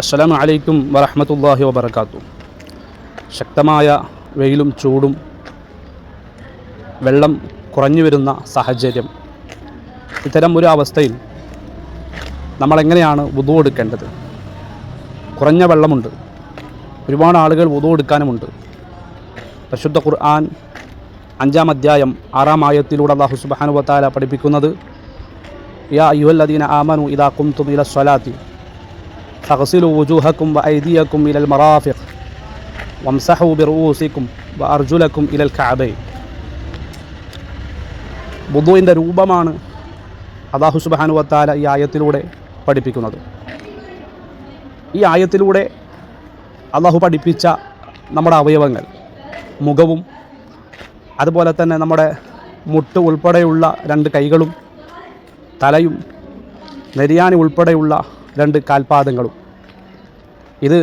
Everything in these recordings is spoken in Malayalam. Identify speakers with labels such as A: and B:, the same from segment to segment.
A: അസ്സലാമു അലൈക്കും വറഹമത്തല്ലാഹി വബർക്കാത്തു ശക്തമായ വെയിലും ചൂടും വെള്ളം കുറഞ്ഞു വരുന്ന സാഹചര്യം. ഇത്തരം ഒരു അവസ്ഥയിൽ നമ്മളെങ്ങനെയാണ് വുതു എടുക്കേണ്ടത്? കുറഞ്ഞ വെള്ളമുണ്ട്. ഒരുപാട് ആളുകൾ വുതു എടുക്കാനുമുണ്ട്. പരിശുദ്ധ ഖുർആൻ അഞ്ചാം അധ്യായം ആറാം ആയത്തിലൂടെ അള്ളാഹു സുബ്ഹാനഹു വതാല പഠിപ്പിക്കുന്നത് യാ അയ്യുഹല്ലദീന ആമനു ഇതാ ഖുംതും ഇല സ്വലാത്തി فاغسلوا وجوهكم وأيديكم إلى المرافق وامسحوا برؤوسكم وأرجلكم إلى الكعبين ബുദ്ധുവിൻ്റെ രൂപമാണ് അള്ളാഹു സുബാനു വത്താല ഈ ആയത്തിലൂടെ പഠിപ്പിക്കുന്നത് ഈ ആയത്തിലൂടെ അള്ളാഹു പഠിപ്പിച്ച നമ്മുടെ അവയവങ്ങൾ മുഖവും അതുപോലെ തന്നെ നമ്മുടെ മുട്ട് ഉൾപ്പെടെയുള്ള രണ്ട് കൈകളും തലയും നെരിയാണി ഉൾപ്പെടെയുള്ള രണ്ട് കാൽപാദങ്ങളും. ഇത്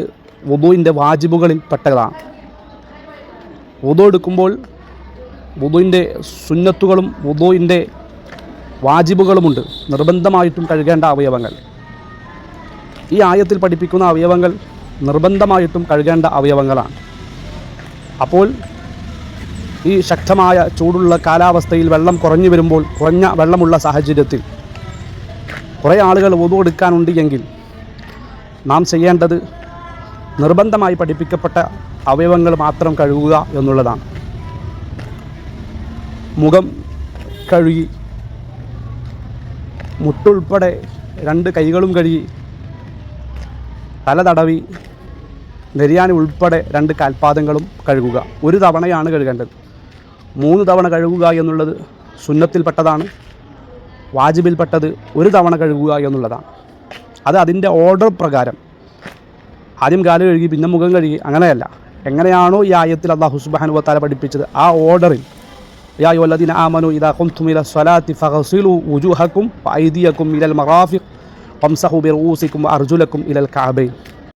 A: വുദുവിന്റെ വാജിബുകളിൽ പെട്ടതാണ്. വുദു എടുക്കുമ്പോൾ വുദുവിന്റെ സുന്നത്തുകളും വുദുവിന്റെ വാജിബുകളുമുണ്ട്. നിർബന്ധമായിട്ടും കഴുകേണ്ട അവയവങ്ങൾ. ഈ ആയത്തിൽ പഠിപ്പിക്കുന്ന അവയവങ്ങൾ നിർബന്ധമായിട്ടും കഴുകേണ്ട അവയവങ്ങളാണ്. അപ്പോൾ ഈ ശക്തമായ ചൂടുള്ള കാലാവസ്ഥയിൽ വെള്ളം കുറഞ്ഞു വരുമ്പോൾ കുറഞ്ഞ വെള്ളമുള്ള സാഹചര്യത്തിൽ കുറേ ആളുകൾ ഒതു എടുക്കാനുണ്ട് എങ്കിൽ നാം ചെയ്യേണ്ടത് നിർബന്ധമായി പഠിപ്പിക്കപ്പെട്ട അവയവങ്ങൾ മാത്രം കഴുകുക എന്നുള്ളതാണ്. മുഖം കഴുകി മുട്ടുൾപ്പെടെ രണ്ട് കൈകളും കഴുകി തല തടവി ഉൾപ്പെടെ രണ്ട് കാൽപാദങ്ങളും കഴുകുക. ഒരു തവണയാണ് കഴുകേണ്ടത്. മൂന്ന് തവണ കഴുകുക എന്നുള്ളത് സുന്നത്തിൽപ്പെട്ടതാണ്. വാജിബിൽപ്പെട്ടത് ഒരു തവണ കഴുകുക എന്നുള്ളതാണ്. അത് അതിന്റെ ഓർഡർ പ്രകാരം. ആദ്യം കാൽ കഴുകി പിന്നെ മുഖം കഴുകി അങ്ങനെയല്ല. എങ്ങനെയാണോ ഈ ആയത്തിൽ അള്ളാഹു സുബാനു വത്താല പഠിപ്പിച്ചത്. ആ ഓർഡറിൽ യാ യുവല്ലദീന ഇദാ സ്വലാത്തി ഇലൽ മറാഫിഖ് വംസഹു ബിറൂസിക്കും വഅർജുലക്കും ഇലൽ കഅബൈൻ